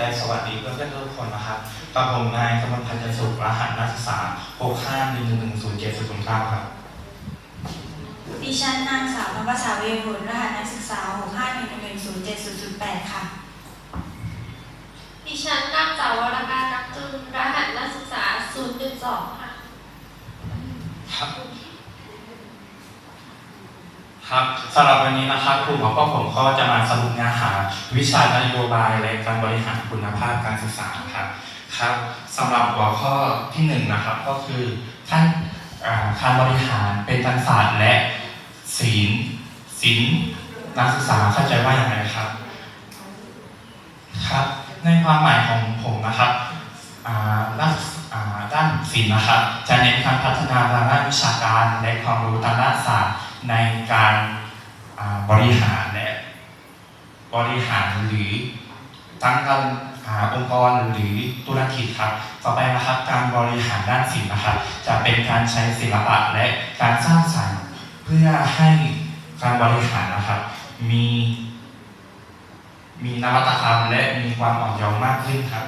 ใจสวัสดีเพื่อนๆทุกคนนะครับกับผมนายกำมลพันธ์จันทร์สุขรหัสนักศึกษา6 5 1 1 1 0 7 0 0 9ครับ ดิฉันนางสาวนภสาเวรุณรหัสนักศึกษา6 5 1 1 1 0 7 0 0 8ค่ะ ดิฉันนางสาววรการนักจุลรหัสนักศึกษา012ค่ะ ครับสำหรับวันนี้นะครับกลุ่มของพวกผมก็จะมาสรุปเนื้อหา วิชานโยบายและการบริหารคุณภาพการศึกษาครับครับสำหรับหัวข้อที่หนึ่งนะครับก็คือท่านการบริหารเป็นการศาสตร์และศิลศิลนักศึกษาเข้าใจว่าอย่างไรครับครับ ในความหมายของผมนะครับด้านด้านศิลนะครับ จะเน้นการพัฒนาทางด้านวิชาการและความรู้ทางด้านศาสตร์ ในการบริหารและบริหารหรือตั้งการอ่าองค์กรหรือธุรกิจครับ ต่อไปนะครับการบริหารด้านศิลป์นะครับ จะเป็นการใช้ศิลปะและการสร้างสรรค์เพื่อให้การบริหารนะครับ มี มีนวัตกรรมและมีความอ่อนโยนมากขึ้นครับ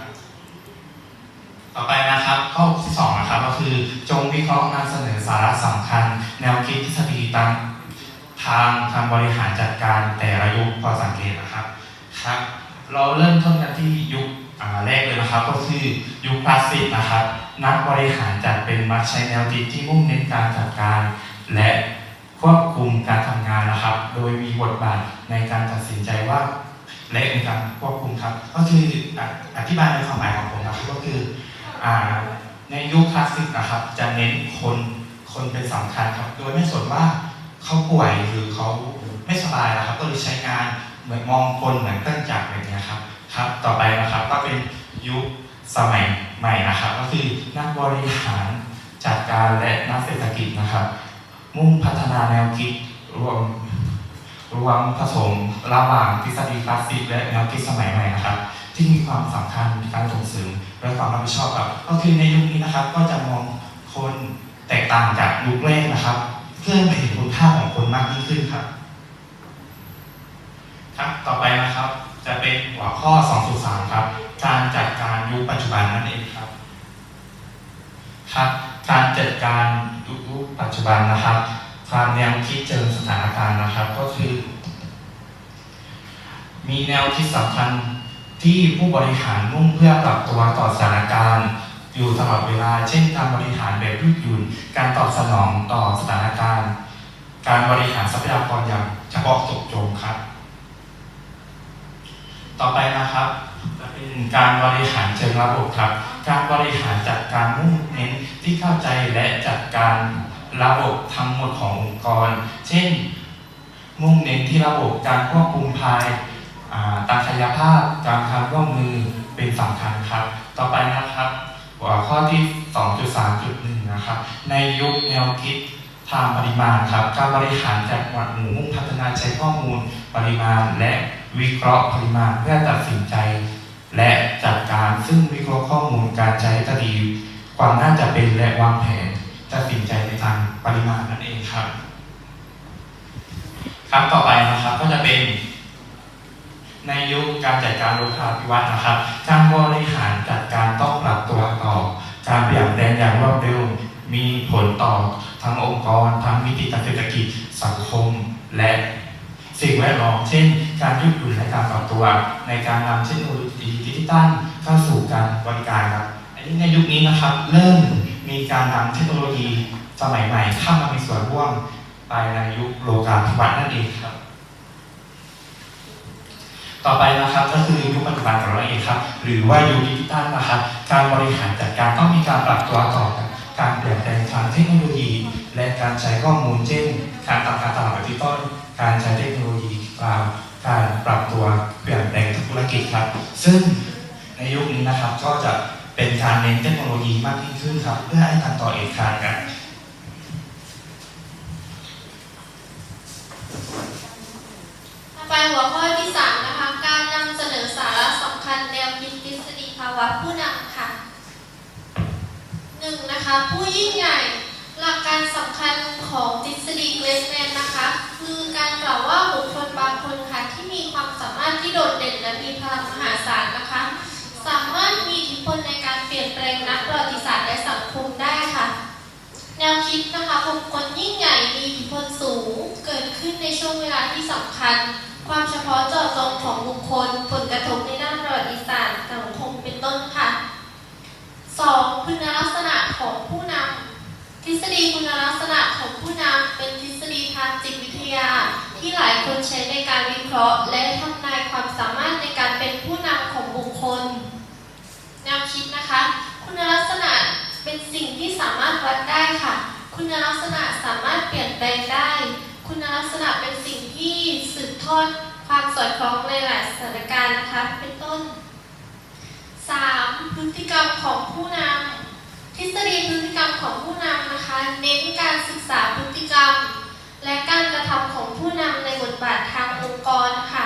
ต่อไปนะครับข้อที่สองนะครับก็คือจงวิเคราะห์นำเสนอสาระสำคัญ แนวคิดทฤษฎีตามทางการบริหารจัดการแต่ละยุคพอสังเกตนะครับครับ เราเริ่มต้นกันที่ยุคแรกเลยนะครับ ก็คือยุคคลาสสิกนะครับ นักบริหารจัดเป็นมักใช้แนวคิดที่มุ่งเน้นการจัดการ และควบคุมการทำงานนะครับ โดยมีบทบาทในการตัดสินใจว่าและในการควบคุมครับ ก็คืออธิบายในความหมายของผมนะครับก็คือ ในยุคคลาสสิกนะครับ จะเน้นคนคนเป็นสำคัญครับ โดยไม่สนว่าเขาป่วยหรือเขาไม่สบายนะครับ ก็เลยใช้งานเหมือนมองคนเหมือนเครื่องจักรแบบเนี้ยครับครับ ต่อไปนะครับก็เป็นยุคสมัยใหม่นะครับ ก็คือนักบริหารจัดการและนักเศรษฐกิจนะครับ มุ่งพัฒนาแนวคิดรวมรวมผสมระหว่างทฤษฎีคลาสสิกและแนวคิดสมัยใหม่นะครับ ที่มีความสำคัญในการส่งเสริมและความรับผิดชอบครับก็คือในยุคนี้นะครับ ก็จะมองคนแตกต่างจากยุคแรกนะครับ เพื่อให้เห็นคุณค่าของคนมากยิ่งขึ้นครับ ครับต่อไปนะครับ จะเป็นหัวข้อ 2.3 ครับ การจัดการยุคปัจจุบันนั่นเองครับ ครับ การจัดการยุคปัจจุบันนะครับความแนวคิดเจอสถานการณ์นะครับ ก็คือ มีแนวคิดสำคัญ ที่ผู้บริหารมุ่งเพื่อปรับตัวต่อสถานการณ์ อยู่ตลอดเวลา เช่น การบริหารแบบยืดหยุ่นการตอบสนองต่อสถานการณ์ การบริหารทรัพยากรอย่างเฉพาะเจาะจงครับ ต่อไปนะครับจะเป็นการบริหารเชิงระบบครับ การบริหารจัดการมุ่งเน้นที่เข้าใจและจัดการระบบทั้งหมดขององค์กร เช่น มุ่งเน้นที่ระบบการควบคุมภาย ตามกายภาพการความร่วมมือเป็นสำคัญครับ ต่อไปนะครับหัวข้อที่ 2.3.1 นะครับ ในยุคแนวคิดทางปริมาณครับ การบริหารจัดหมวดหมู่มุ่งพัฒนาใช้ข้อมูลปริมาณ และวิเคราะห์ปริมาณเพื่อตัดสินใจ และจัดการซึ่งวิเคราะห์ข้อมูลการใช้คดีความน่าจะเป็นและวางแผนตัดสินใจในทางปริมาณนั่นเองครับ ครับต่อไปนะครับก็จะเป็น ในยุคการจัดการโลกาภิวัตน์นะครับการบริหารจัดการต้องปรับตัวต่อ การเปลี่ยนแปลงอย่างรวดเร็วมีผลต่อทั้งองค์กรทั้งมิติทางเศรษฐกิจสังคม และสิ่งแวดล้อมเช่น การยืดหยุ่นและการปรับตัว ในการนำเทคโนโลยีดิจิตัลเข้าสู่การบริการครับอันนี้ในยุคนี้นะครับเริ่มมีการนำเทคโนโลยีสมัยใหม่เข้ามามีส่วนร่วมภายในยุคโลกาภิวัตน์นั่นเองครับ ต่อไปนะครับก็คือยุคปัจจุบันของเราเองครับ หรือว่ายุคดิจิตอลนะครับการบริหารจัดการต้องมีการปรับตัวต่อการเปลี่ยนแปลงทางเทคโนโลยี และการใช้ข้อมูลเช่น การทำการตลาดดิจิตอลการใช้เทคโนโลยีคลาวการปรับตัวเปลี่ยนแปลงธุรกิจครับ ซึ่งในยุคนี้นะครับก็จะเป็นการเน้นเทคโนโลยีมากยิ่งขึ้นครับ เพื่อให้ทันต่อเอกการกันไปหัวข้อที่าวะผู้นำค่ะหนึ่งนะคะ ผู้ยิ่งใหญ่ หลักการสำคัญของทฤษฎีเลสแมนนะคะ คือการกล่าวว่าบุคคลบางคนค่ะ ที่มีความสามารถที่โดดเด่นและมีพลังมหาศาลนะคะ สามารถมีอิทธิพลในการเปลี่ยนแปลงนักประวัติศาสตร์และสังคมได้ค่ะ แนวคิดนะคะบุคคลยิ่งใหญ่มีอิทธิพลสูง เกิดขึ้นในช่วงเวลาที่สำคัญ ความเฉพาะเจาะจงของบุคคล ผลกระทบในด้านประวัติศาสตร์สังคมเป็นต้นค่ะ 2. คุณลักษณะของผู้นำทฤษฎีคุณลักษณะของผู้นำเป็นทฤษฎีทางจิตวิทยา ที่หลายคนใช้ในการวิเคราะห์ และทำนายความสามารถในการเป็นผู้นำของบุคคลแนวคิดนะคะ คุณลักษณะเป็นสิ่งที่สามารถวัดได้ค่ะ คุณลักษณะสามารถเปลี่ยนแปลงได้ คุณลักษณะเป็นสิ่งที่สืบทอดความสอดคล้องในหลายสถานการณ์นะคะ เป็นต้น 3. พฤติกรรมของผู้นำทฤษฎีพฤติกรรมของผู้นำนะคะ เน้นการศึกษาพฤติกรรม และการกระทำของผู้นำในบทบาททางองค์กรค่ะ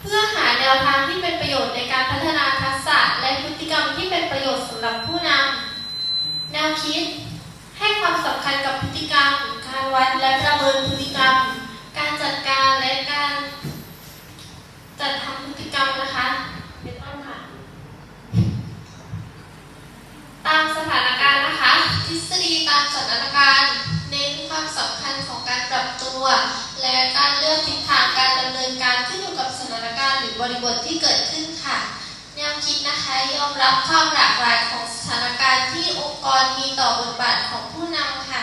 เพื่อหาแนวทางที่เป็นประโยชน์ในการพัฒนาทักษะ และพฤติกรรมที่เป็นประโยชน์สำหรับผู้นำแนวคิด ให้ความสำคัญกับพฤติกรรม วัดและประเมินพฤติกรรม การจัดการและการจัดทำพฤติกรรมนะคะเป็นต้นค่ะ ตามสถานการณ์นะคะ ทฤษฎีตามสถานการณ์ เน้นความสำคัญของการปรับตัว และการเลือกทิศทางการดำเนินการขึ้นอยู่กับสถานการณ์หรือบริบทที่เกิดขึ้นค่ะ แนวคิดนะคะยอมรับความหลากหลายของสถานการณ์ที่องค์กรมีต่อบทบาทของผู้นำค่ะ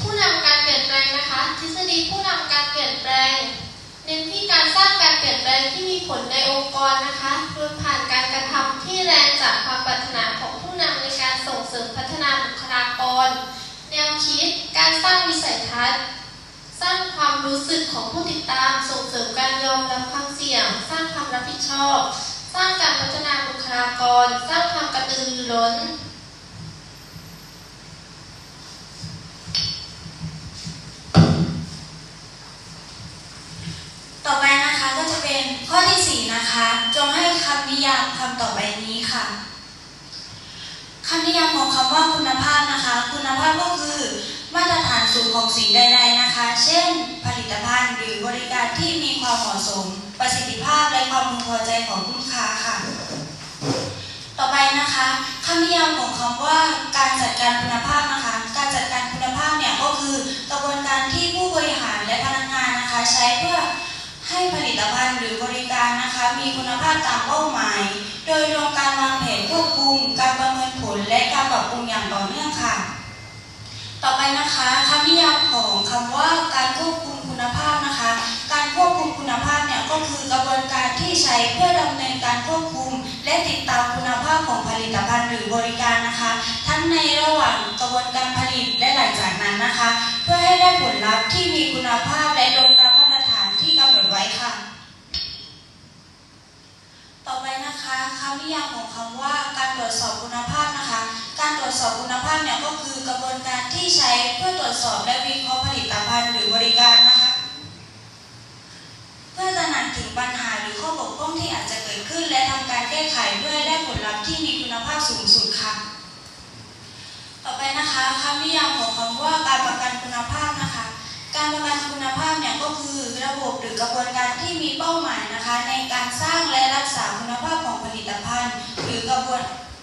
ผู้นำการเปลี่ยน แปลงนะคะ ทฤษฎีผู้นำการเปลี่ยนแปลง เน้นที่การสร้างการเปลี่ยนแปลงที่มีผลในองค์กรนะคะโดยผ่านการกระทำที่แรงจากความปรารถนาของผู้นำในการส่งเสริมพัฒนาบุคลากร แนวคิด การสร้างวิสัยทัศน์ สร้างความรู้สึกของผู้ติดตาม ส่งเสริมการยอมรับความเสี่ยง สร้างความรับผิดชอบ สร้างการพัฒนาบุคลากร สร้างความกระตือรือร้น ต่อไปนะคะก็จะเป็นข้อที่ 4 นะคะ จงให้คำนิยามคำต่อไปนี้ค่ะคำนิยามของคำว่าคุณภาพนะคะ คุณภาพก็คือ มาตรฐานสูงของสิ่งใดๆนะคะ เช่น ผลิตภัณฑ์หรือบริการที่มีความเหมาะสม ประสิทธิภาพและความพึงพอใจของลูกค้าค่ะ ต่อไปนะคะคำนิยามของคำว่าการจัดการคุณภาพนะคะ การจัดการคุณภาพเนี่ยก็คือกระบวนการที่ผู้บริหารและพนักงานนะคะ ใช้เพื่อ ให้ผลิตภัณฑ์หรือบริการนะคะ มีคุณภาพตามเป้าหมาย โดยรวมการวางแผนควบคุม การประเมินผลและการปรับปรุงอย่างต่อเนื่องค่ะ ต่อไปนะคะคำนิยามของคำว่าการควบคุมคุณภาพนะคะ การควบคุมคุณภาพเนี่ยก็คือกระบวนการที่ใช้เพื่อดำเนินการควบคุม และติดตามคุณภาพของผลิตภัณฑ์หรือบริการนะคะ ทั้งในระหว่างกระบวนการผลิตและหลังจากนั้นนะคะ เพื่อให้ได้ผลลัพธ์ที่มีคุณภาพและตรงตามมาตรฐานที่กำหนดไว้ค่ะ ต่อไป นะคะคำนิยามของคำว่าการตรวจสอบคุณภาพนะคะ การตรวจสอบคุณภาพเนี่ยก็คือกระบวนการที่ใช้เพื่อตรวจสอบและวิเคราะห์ผลิตภัณฑ์หรือบริการนะคะ เพื่อตระหนักถึงปัญหาหรือข้อบกพร่องที่อาจจะเกิดขึ้น และทำการแก้ไขเพื่อได้ผลลัพธ์ที่มีคุณภาพสูงสุดค่ะ ต่อไปนะคะคำนิยามของคำว่าการประกันคุณภาพนะคะการประกันคุณภาพเนี่ยก็คือระบบหรือกระบวนการที่มีเป้าหมายนะคะ ในการสร้างและ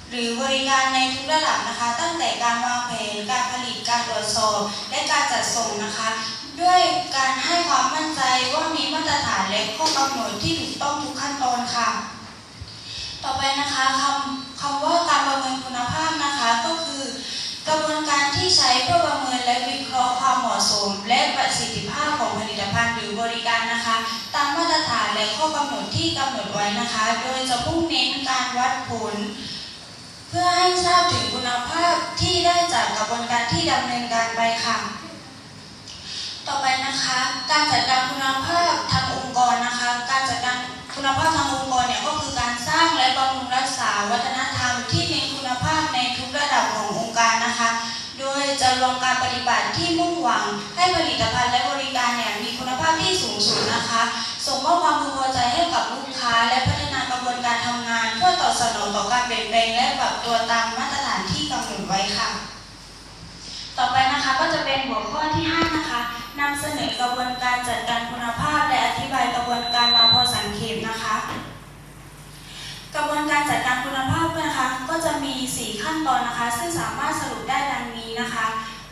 หรือบริการในทุกระดับนะคะ ตั้งแต่การวางแผนการผลิตการตรวจสอบ และการจัดส่งนะคะ ด้วยการให้ความมั่นใจว่ามีมาตรฐานและข้อกำหนดที่ถูกต้องทุกขั้นตอนค่ะ ต่อไปนะคะคำคำว่าการประเมินคุณภาพนะคะก็คือกระบวนการที่ใช้เพื่อประเมินและวิเคราะห์ความเหมาะสม และประสิทธิภาพของผลิตภัณฑ์หรือบริการนะคะ ตามมาตรฐานและข้อกำหนดที่กำหนดไว้นะคะ โดยจะพุ่งเน้นการวัดผล เพื่อให้ทราบถึงคุณภาพที่ได้จากกระบวนการที่ดำเนินการไปค่ะ ต่อไปนะคะ การจัดการคุณภาพทางองค์กรนะคะ การจัดการคุณภาพทางองค์กรเนี่ยก็คือ จะรวมการปฏิบัติที่มุ่งหวังให้ผลิตภัณฑ์และบริการเนี่ยมีคุณภาพที่สูงสุดนะคะ ส่งมอบความพึงพอใจให้กับลูกค้า และพัฒนากระบวนการทำงาน เพื่อตอบสนองต่อการเปลี่ยนแปลงและปรับตัวตามมาตรฐานที่กำหนดไว้ค่ะ ต่อไปนะคะก็จะเป็นหัวข้อที่ 5 นะคะนำเสนอกระบวนการจัดการคุณภาพและอธิบายกระบวนการมาพอสังเขปนะคะ กระบวนการจัดการคุณภาพนะคะ ก็จะมี4ขั้นขั้นตอนนะคะ ซึ่งสามารถสรุปได้ดังนี้นะคะ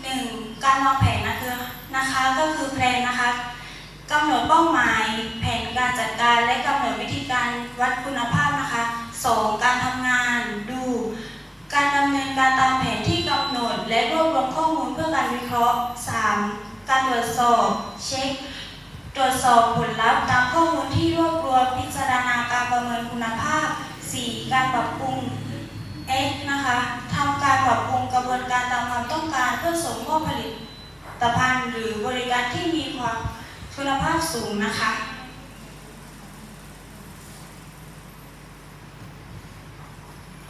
1. การวางแผนนะคะนะคะก็คือแพลนนะคะกำหนดเป้าหมาย แผนการจัดการและกำหนดวิธีการวัดคุณภาพนะคะ 2. การทำงานดู การดำเนินการตามแผนที่กำหนด และรวบรวมข้อมูลเพื่อการวิเคราะห์ 3. การตรวจสอบเช็คตรวจสอบผลลัพธ์ตามข้อมูลที่รวบรวมพิจารณาการประเมินคุณภาพ 4. การปรับปรุง X นะคะทำการปรับปรุงกระบวนการตามความต้องการเพื่อส่งมอบผลิตภัณฑ์หรือบริการที่มีความคุณภาพสูงนะคะ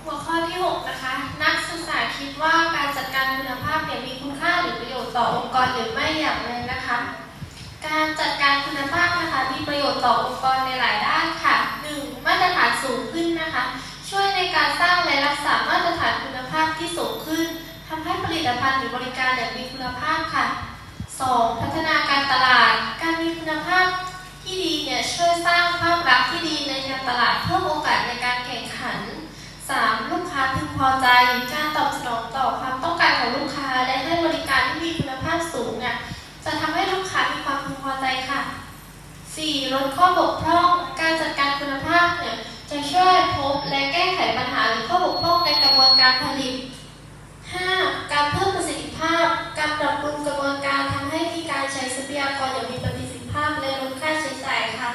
หัวข้อที่ 6 นะคะ นักศึกษาคิดว่าการจัดการคุณภาพเนี่ยมีคุณค่าหรือประโยชน์ต่อองค์กรหรือไม่อย่างไรนะคะ การจัดการคุณภาพนะคะมีประโยชน์ต่อองค์กรในหลายด้านค่ะ มาตรฐานสูงขึ้นนะคะ ช่วยในการสร้างและรักษามาตรฐานคุณภาพที่สูงขึ้นทำให้ผลิตภัณฑ์หรือบริการเนี่ยมีคุณภาพค่ะ 2. พัฒนาการตลาด การมีคุณภาพที่ดีเนี่ยช่วยสร้างภาพลักษณ์ที่ดีในการตลาดเพิ่มโอกาสในการแข่งขัน 3. ลูกค้าพึงพอใจ การตอบสนองต่อความต้องการของลูกค้า และให้บริการที่มีคุณภาพสูงเนี่ยจะทำให้ลูกค้ามีความพึงพอใจค่ะ 4. ลดข้อบก ช่วยพบและแก้ไขปัญหาหรือข้อบกพร่องในกระบวนการผลิต 5. การเพิ่มประสิทธิภาพ การปรับปรุงกระบวนการทำให้มีการใช้ทรัพยากรอย่างมีประสิทธิภาพและลดค่าใช้จ่ายค่ะ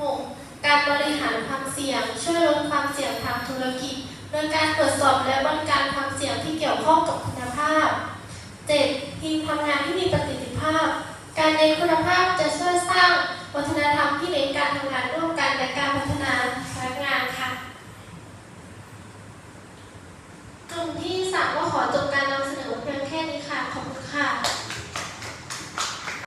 6. การบริหารความเสี่ยง ช่วยลดความเสี่ยงทางธุรกิจโดยการตรวจสอบและบริการความเสี่ยงที่เกี่ยวข้องกับคุณภาพ 7. ทีมทำงานที่มีประสิทธิภาพ การเน้นคุณภาพจะช่วยสร้าง วัฒนธรรมที่เน้นการทำงานร่วมกันและการพัฒนาพนักงานค่ะกลุ่มที่สามก็ขอจบการนำเสนอเพียงแค่นี้ค่ะ ขอบคุณค่ะ